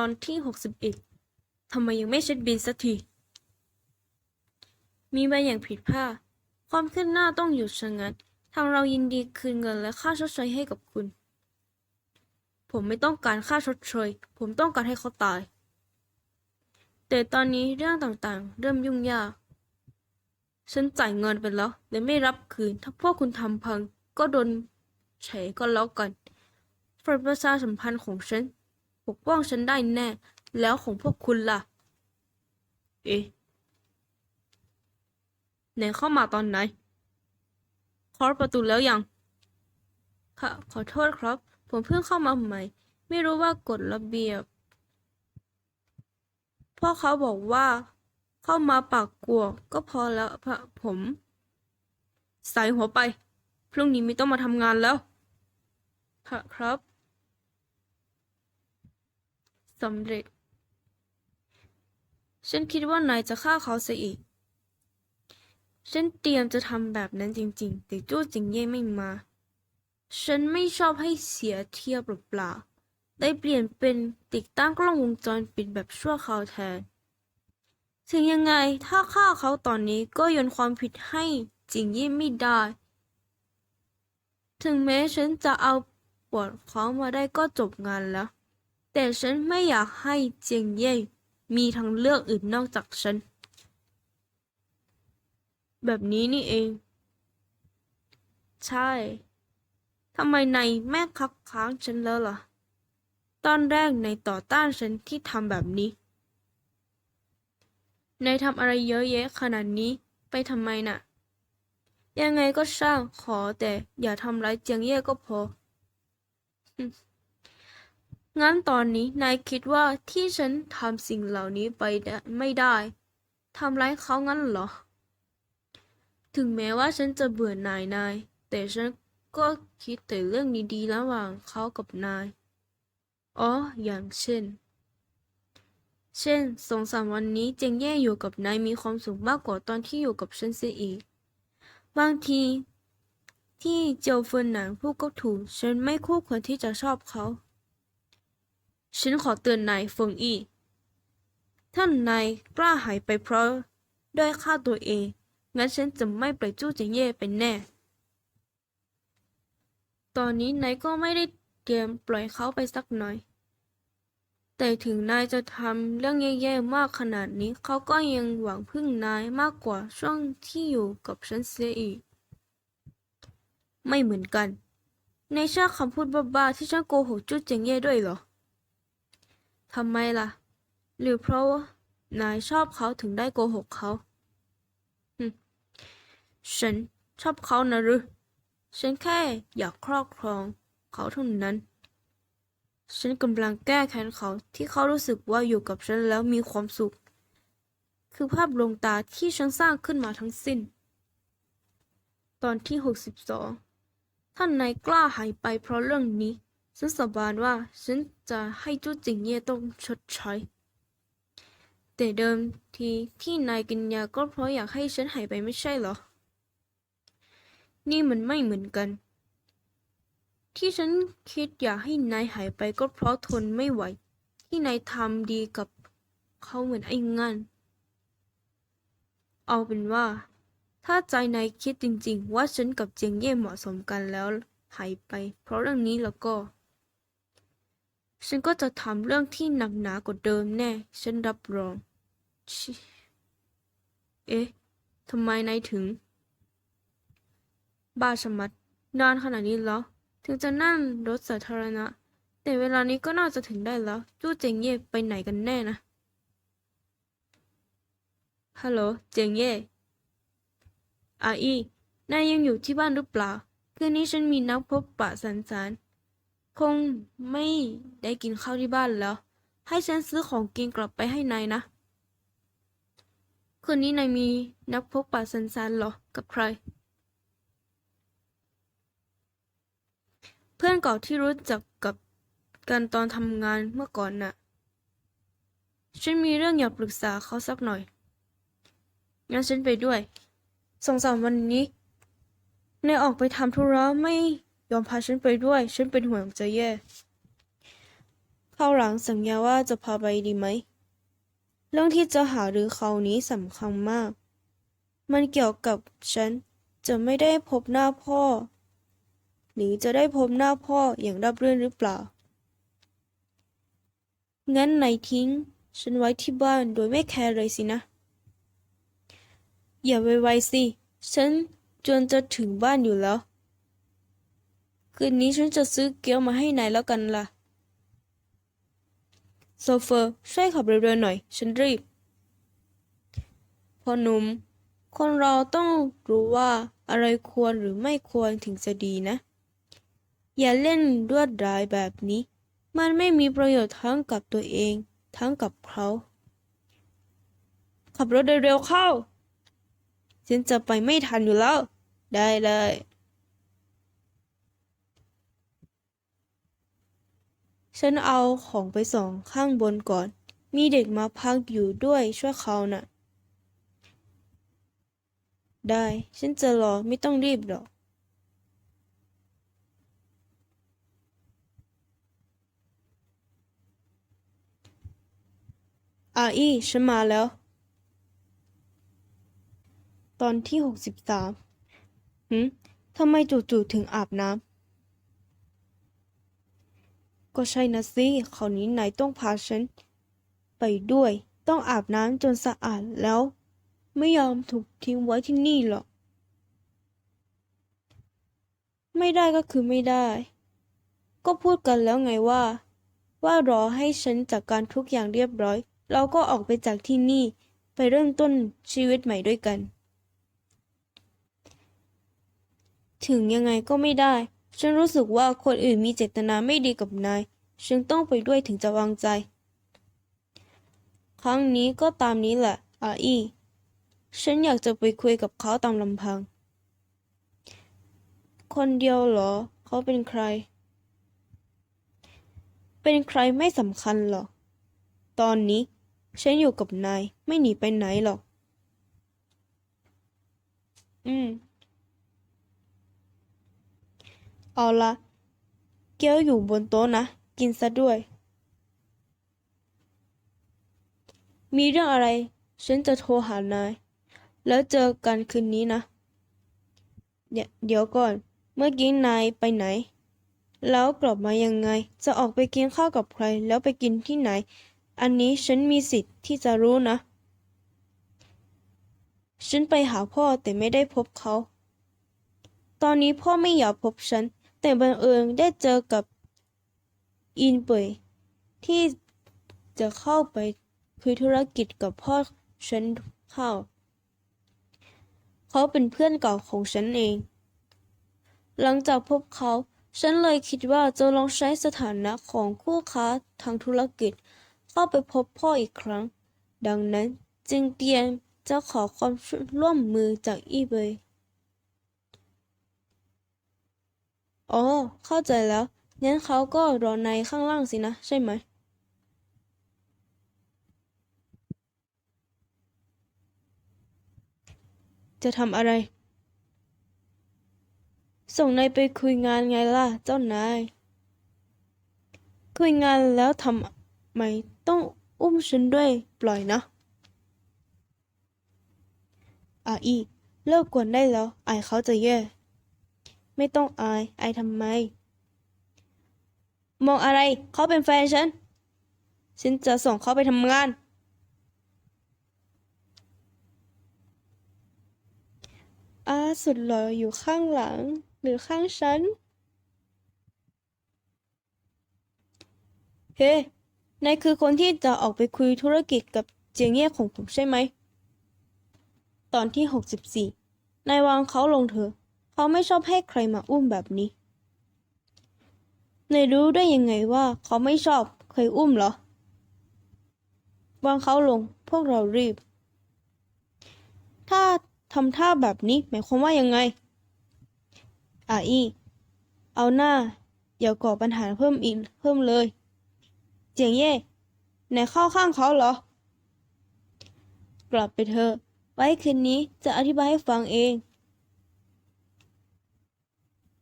อนที่หกสิบเอ็ดทำไมยังไม่เช็ดบินสักที มีบาอย่างผิดพลาด ความคืบหน้าต้องหยุดชะงักทางเรายินดีคืนเงินและค่าชดเชยให้กับคุณ ผมไม่ต้องการค่าชดเชย ผมต้องการให้เขาตาย แต่ตอนนี้เรื่องต่างๆ เริ่มยุ่งยาก ฉันจ่ายเงินไปแล้วและไม่รับคืน ถ้าพวกคุณทำพังก็โดนเฉยก็แล้วกันฝ่ายประชาสัมพันธ์ของฉัน ปกป้องฉันได้แน่ แล้วของพวกคุณล่ะ เอ๊ะไหนเข้ามาตอนไหนเคาะประตูแล้วยังค่ะขอโทษครับ ผมเพิ่งเข้ามาใหม่ ไม่รู้ว่ากฎระเบียบพ่อเขาบอกว่า เข้ามาปากกลัวก็พอแล้วพะผมใส่หัวไป พรุ่งนี้ไม่ต้องมาทำงานแล้วค่ะครับ สำเร็จ ฉันคิดว่านายจะฆ่าเขาซะอีก ฉันเตรียมจะทำแบบนั้นจริง ๆ แต่จู้จิงเย่ไม่มา ฉันไม่ชอบให้เสียเที่ยวเปล่าๆได้เปลี่ยนเป็นติดตั้งกล้องวงจรปิดแบบชั่วคราวแทน ถึงยังไงถ้าฆ่าเขาตอนนี้ก็โยนความผิดให้จิงเย่ไม่ได้ ถึงแม้ฉันจะเอาปวดเขามาได้ก็จบงานแล้ว แต่ฉันไม่อยากให้เจียงเย่มีทางเลือกอื่นนอกจากฉัน แบบนี้นี่เอง ใช่ทำไมนายแม่คักค้างฉันแล้วล่ะ ตอนแรกนายต่อต้านฉันที่ทำแบบนี้นายทำอะไรเยอะแยะขนาดนี้ไปทำไมน่ะ ยังไงก็ช่างขอแต่อย่าทำร้ายเจียงเย่ก็พอ งั้นตอนนี้นายคิดว่าที่ฉันทำสิ่งเหล่านี้ไปได้ไม่ได้ทำร้ายเขางั้นเหรอ ถึงแม้ว่าฉันจะเบื่อนายนาย แต่ฉันก็คิดแต่เรื่องดีๆระหว่างเขากับนาย อ๋อ อย่างเช่น เช่นสองสามวันนี้เจงแย่อยู่กับนายมีความสุขมากกว่าตอนที่อยู่กับฉันเสียอีก บางที ที่เจียวเฟินหนานพูดก็ถูก ฉันไม่คู่ควรที่จะชอบเขา ฉันขอเตือนนายเฟิงอี้ ท่านนายกล้าหายไปเพราะด้อยค่าตัวเอง งั้นฉันจะไม่ปล่อยจู้เจียงเย่เป็นแน่ ตอนนี้นายก็ไม่ได้เตรียมปล่อยเขาไปสักหน่อย แต่ถึงนายจะทำเรื่องแย่ๆมากขนาดนี้ เขาก็ยังหวังพึ่งนายมากกว่าช่วงที่อยู่กับฉันเสียอีก ไม่เหมือนกันนายเชื่อคำพูดบ้าๆที่ฉันโกหกจู้เจียงเย่ด้วยเหรอ ทำไมล่ะ หรือเพราะนายชอบเขาถึงได้โกหกเขาหึฉันชอบเขานะหรือ ฉันแค่อยากครอบครองเขาเท่านั้น ฉันกำลังแก้แค้นเขาที่เขารู้สึกว่าอยู่กับฉันแล้วมีความสุข คือภาพลวงตาที่ฉันสร้างขึ้นมาทั้งสิ้น ตอนที่ 62 ท่านนายกล้าหายไปเพราะเรื่องนี้ ฉันสาบานว่าฉันจะให้จู้จิงเย่ต้องชดใช้ แต่เดิมทีที่นายกินยาก็เพราะอยากให้ฉันหายไปไม่ใช่เหรอ นี่มันไม่เหมือนกัน ที่ฉันคิดอยากให้นายหายไปก็เพราะทนไม่ไหว ที่นายทำดีกับเขาเหมือนไอ้งันเอาเป็นว่า ถ้าใจนายคิดจริงๆ ว่าฉันกับเจียงเย่เหมาะสมกันแล้วหายไป เพราะเรื่องนี้แล้วก็ ฉันก็จะทำเรื่องที่หนักหนากว่าเดิมแน่ ฉันรับรองชิเอ๊ะ ทำไมนายถึง บ้าชะมัด นานขนาดนี้แล้ว ถึงจะนั่งรถสาธารณะ แต่เวลานี้ก็น่าจะถึงได้แล้ว จู้เจงเย่ไปไหนกันแน่นะ ฮัลโหล เจงเย่ อาอี นายยังอยู่ที่บ้านหรือเปล่า คืนนี้ฉันมีนัดพบปะสันสาน คงไม่ได้กินข้าวที่บ้านแล้ว ให้ฉันซื้อของกินกลับไปให้นายนะ คืนนี้นายมีนัดพบปะสันสานเหรอ กับใคร เพื่อนเก่าที่รู้จักกับกันตอนทำงานเมื่อก่อนน่ะ ฉันมีเรื่องอยากปรึกษาเขาสักหน่อย งั้นฉันไปด้วยสองสามวันนี้นายออกไปทำธุระไม่ ยอมพาฉันไปด้วย ฉันเป็นห่วงจะแย่คราวหลังสัญญาว่าจะพาไปดีไหม เรื่องที่จะหาหรือครานี้สำคัญมาก มันเกี่ยวกับฉันจะไม่ได้พบหน้าพ่อ หรือจะได้พบหน้าพ่ออย่างราบรื่นหรือเปล่า งั้นไหนทิ้ง ฉันไว้ที่บ้านโดยไม่แคร์เลยสินะ อย่าไวๆสิ ฉันจนจะถึงบ้านอยู่แล้ว คืนนี้ฉันจะซื้อเกี๊ยวมาให้นายแล้วกันล่ะ โซเฟอร์ช่วยขับเร็วๆหน่อย ฉันรีบพ่อหนุ่ม คนเราต้องรู้ว่าอะไรควรหรือไม่ควรถึงจะดีนะ อย่าเล่นรวดร้ายแบบนี้ มันไม่มีประโยชน์ทั้งกับตัวเอง ทั้งกับเขา ขับรถเร็วๆเข้า ฉันจะไปไม่ทันอยู่แล้ว ได้เลย ฉันเอาของไปส่งข้างบนก่อน มีเด็กมาพักอยู่ด้วยช่วยเขาน่ะ ได้ ฉันจะรอไม่ต้องรีบหรอก อาอี้ฉันมาแล้ว ตอนที่หกสิบสามหืมทำไมจู่ๆถึงอาบน้ำ ก็ใช่นะสิคราวนี้นายต้องพาฉัน ไปด้วย ต้องอาบน้ำจนสะอาดแล้ว ไม่ยอมถูกทิ้งไว้ที่นี่หรอก ไม่ได้ก็คือไม่ได้ ก็พูดกันแล้วไงว่า ว่ารอให้ฉันจัดการทุกอย่างเรียบร้อย เราก็ออกไปจากที่นี่ ไปเริ่มต้นชีวิตใหม่ด้วยกัน ถึงยังไงก็ไม่ได้ ฉันรู้สึกว่าคนอื่นมีเจตนาไม่ดีกับนาย ฉันต้องไปด้วยถึงจะวางใจ ครั้งนี้ก็ตามนี้แหละอาอีฉันอยากจะไปคุยกับเขาตามลำพัง คนเดียวเหรอ เขาเป็นใคร เป็นใครไม่สำคัญหรอก ตอนนี้ฉันอยู่กับนายไม่หนีไปไหนหรอก อืม เอาละเกี๊ยวอยู่บนโต๊ะนะ กินซะด้วย มีเรื่องอะไร ฉันจะโทรหานาย แล้วเจอกันคืนนี้นะเดี๋ยวเดี๋ยวก่อน เมื่อกี้นายไปไหน แล้วกลับมายังไง จะออกไปกินข้าวกับใคร แล้วไปกินที่ไหน อันนี้ฉันมีสิทธิ์ที่จะรู้นะ ฉันไปหาพ่อแต่ไม่ได้พบเขา ตอนนี้พ่อไม่อยากพบฉัน แต่บังเอิญได้เจอกับอินเปยที่จะเข้าไปคุยธุรกิจกับพ่อฉันเข้า เขาเป็นเพื่อนเก่าของฉันเอง หลังจากพบเขา ฉันเลยคิดว่าจะลองใช้สถานะของคู่ค้าทางธุรกิจ เข้าไปพบพ่ออีกครั้ง ดังนั้นจึงเตรียมจะขอความร่วมมือจากอีเบย อ๋อ เข้าใจแล้ว งั้นเขาก็รอในข้างล่างสินะ ใช่ไหม จะทำอะไร ส่งนายไปคุยงานไงล่ะ เจ้านาย คุยงานแล้วทำไมต้องอุ้มฉันด้วยปล่อยนะอาอีเลิกกวนได้แล้วไอเขาจะแย่ ไม่ต้องอายอายทำไม มองอะไรเขาเป็นแฟนฉัน ฉันจะส่งเขาไปทำงาน อาสุดหล่ออยู่ข้างหลัง หรือข้างฉัน เฮ้นายคือคนที่จะออกไปคุยธุรกิจกับเจียงเย่ของผมใช่ไหม ตอนที่ 64 นายวางเขาลงเถอะ เขาไม่ชอบให้ใครมาอุ้มแบบนี้นายรู้ได้ยังไงว่าเขาไม่ชอบเคยอุ้มเหรอวางเขาลงพวกเรารีบ ถ้าทำท่าแบบนี้หมายความว่ายังไงอาอีเอาหน้าอย่าก่อปัญหาเพิ่มอีกเพิ่มเลย เจียงเย่ไหนเข้าข้างเขาเหรอ กลับไปเถอะไว้คืนนี้จะอธิบายให้ฟังเอง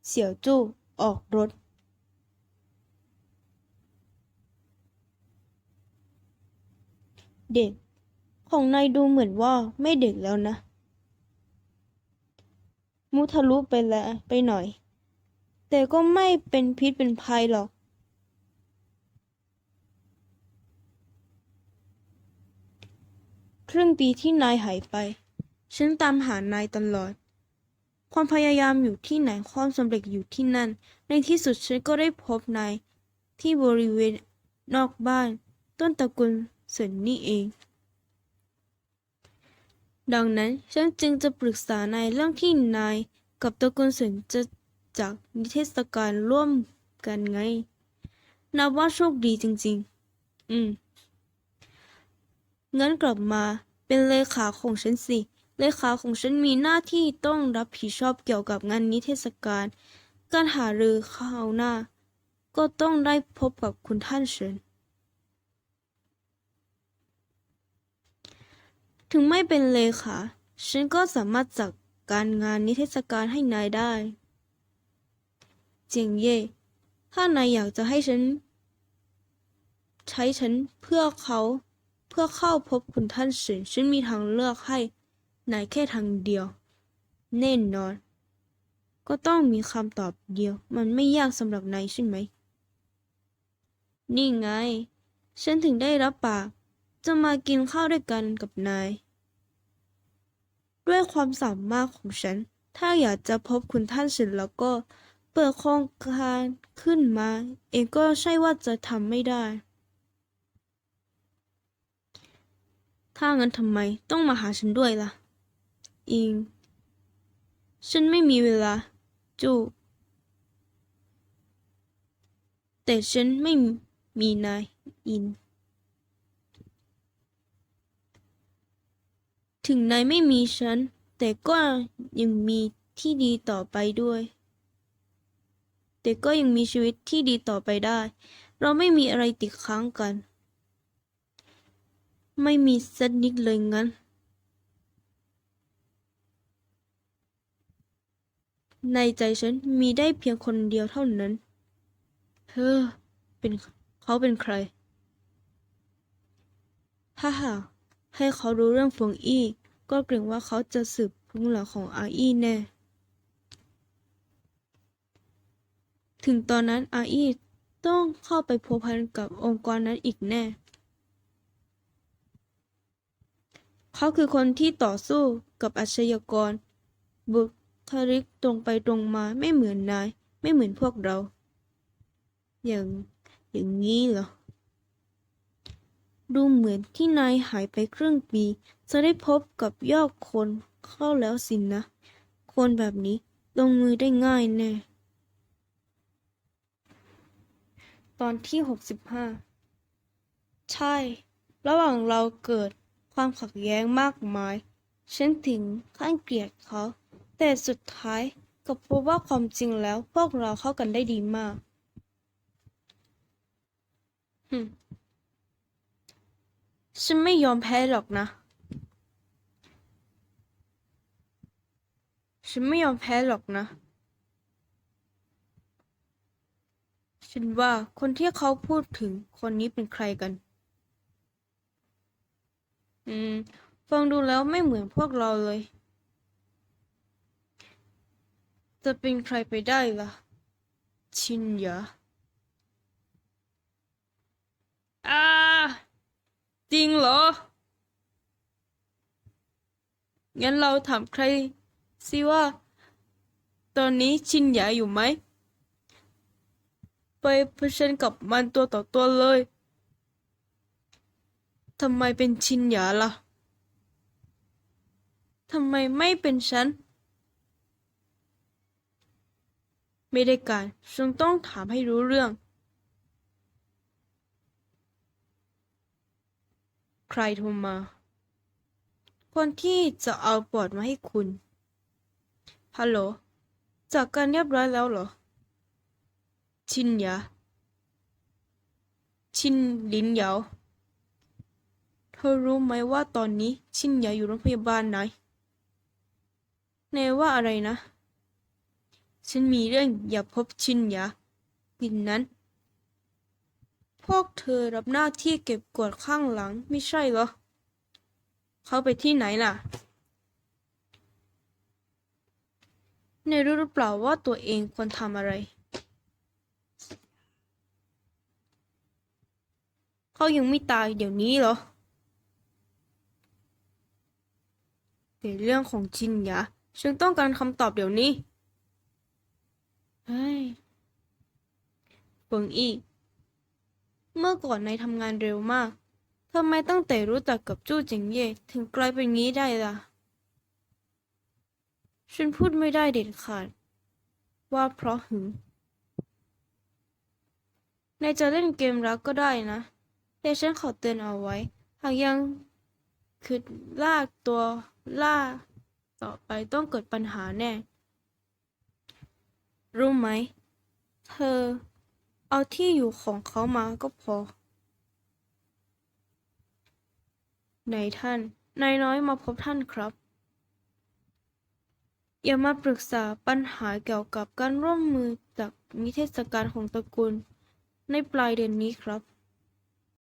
เสี่ยวจู้ออกรถเด็ก ของนายดูเหมือนว่าไม่เด็กแล้วนะ มุทะลุไปแล้วไปหน่อย แต่ก็ไม่เป็นพิษเป็นภัยหรอก ครึ่งปีที่นายหายไป ฉันตามหานายตลอด ความพยายามอยู่ที่ไหนความสำเร็จอยู่ที่นั่น ในที่สุดฉันก็ได้พบนายที่บริเวณนอกบ้าน ต้นตระกูลเสนนี่เอง ดังนั้นฉันจึงจะปรึกษานายเรื่องที่นายกับตระกูลเสนจะจากนิเทศกาลร่วมกันไง นับว่าโชคดีจริง ๆ อืมงั้นกลับมาเป็นเลขาของฉันสิ เลขาของฉันมีหน้าที่ต้องรับผิดชอบเกี่ยวกับงานนิเทศกาลการหารือคราวหน้า ก็ต้องได้พบกับคุณท่านเฉินถึงไม่เป็นเลขาฉันก็สามารถจัดการงานนิเทศกาลให้นายได้ เจียงเย่ถ้านายอยากจะให้ฉัน ใช้ฉันเพื่อเขาเพื่อเข้าพบคุณท่านเฉินฉันมีทางเลือกให้ นายแค่ทางเดียว แน่นอน ก็ต้องมีคำตอบเดียว มันไม่ยากสำหรับนายใช่ไหม นี่ไง ฉันถึงได้รับปาก จะมากินข้าวด้วยกันกับนาย ด้วยความสามารถของฉัน ถ้าอยากจะพบคุณท่านเสร็จแล้วก็เปิดโครงการขึ้นมา เองก็ใช่ว่าจะทำไม่ได้ ถ้างั้นทำไมต้องมาหาฉันด้วยล่ะ อิง ฉันไม่มีเวลา จู แต่ฉันไม่มีนายอิน ถึงนายไม่มีฉัน แต่ก็ยังมีที่ดีต่อไปด้วย แต่ก็ยังมีชีวิตที่ดีต่อไปได้ เราไม่มีอะไรติดค้างกัน ไม่มีสักนิดเลยงั้น ในใจฉันมีได้เพียงคนเดียวเท่านั้น เธอเป็นเขาเป็นใคร ถ้าหากให้เขารู้เรื่องฟงอี้ ก็เกรงว่าเขาจะสืบพุงหลังของอาอี้แน่ ถึงตอนนั้นอาอี้ต้องเข้าไปพัวพันกับองค์กรนั้นอีกแน่ เขาคือคนที่ต่อสู้กับอาชญากรบุ คลิกตรงไปตรงมาไม่เหมือนนาย ไม่เหมือนพวกเรา อย่างอย่างนี้เหรอ ดูเหมือนที่นายหายไปครึ่งปี จะได้พบกับยอดคนเข้าแล้วสินนะ คนแบบนี้ลงมือได้ง่ายแน่ ตอนที่หกสิบห้าใช่ ระหว่างเราเกิดความขัดแย้งมากมาย ฉันถึงขั้นเกลียดเขา แต่สุดท้ายก็พบว่าความจริงแล้วพวกเราเข้ากันได้ดีมากฮึฉันไม่ยอมแพ้หรอกนะ ฉันไม่ยอมแพ้หรอกนะ ฉันว่าคนที่เขาพูดถึงคนนี้เป็นใครกัน อืม ฟังดูแล้วไม่เหมือนพวกเราเลย จะเป็นใครไปได้ล่ะ ชินยะอ่าจริงเหรอ งั้นเราถามใครสิว่า ตอนนี้ชินหยาอยู่ไหม ไปเผชิญกับมันตัวต่อตัวเลยทำไมเป็นชินหยาล่ะทำไมไม่เป็นฉัน ไม่ได้การฉันต้องถามให้รู้เรื่อง ใครโทรมา คนที่จะเอาบอร์ดมาให้คุณ ฮัลโหล จากการเรียบร้อยแล้วเหรอ ชินยา ชินลินเหยาเธอรู้ไหมว่าตอนนี้ชินยาอยู่โรงพยาบาลไหน เนว่าอะไรนะ ฉันมีเรื่องอย่าพบชินยาปินนั้น พวกเธอรับหน้าที่เก็บกวาดข้างหลังไม่ใช่เหรอ เขาไปที่ไหนล่ะ ในรู้หรือเปล่าว่าตัวเองควรทำอะไร เขายังไม่ตายเดี๋ยวนี้เหรอ เป็นเรื่องของจินยาฉันต้องการคำตอบเดี๋ยวนี้ เฮ้ยเฟิงอี้เมื่อก่อนนายทำงานเร็วมากทำไมตั้งแต่รู้จักกับจู้เจิงเย่ถึงกลายเป็นงี้ได้ล่ะ ฉันพูดไม่ได้เด็ดขาด ว่าเพราะหึงนายจะเล่นเกมรักก็ได้นะ แต่ฉันขอเตือนเอาไว้ หากยังคือลากตัวล่าต่อไปต้องเกิดปัญหาแน่ รู้ไหม เธอ เอาที่อยู่ของเขามาก็พอนายท่าน นายน้อยมาพบท่านครับ อย่ามาปรึกษาปัญหาเกี่ยวกับการร่วมมือจากมิเทศกาลของตระกูล ในปลายเดือนนี้ครับ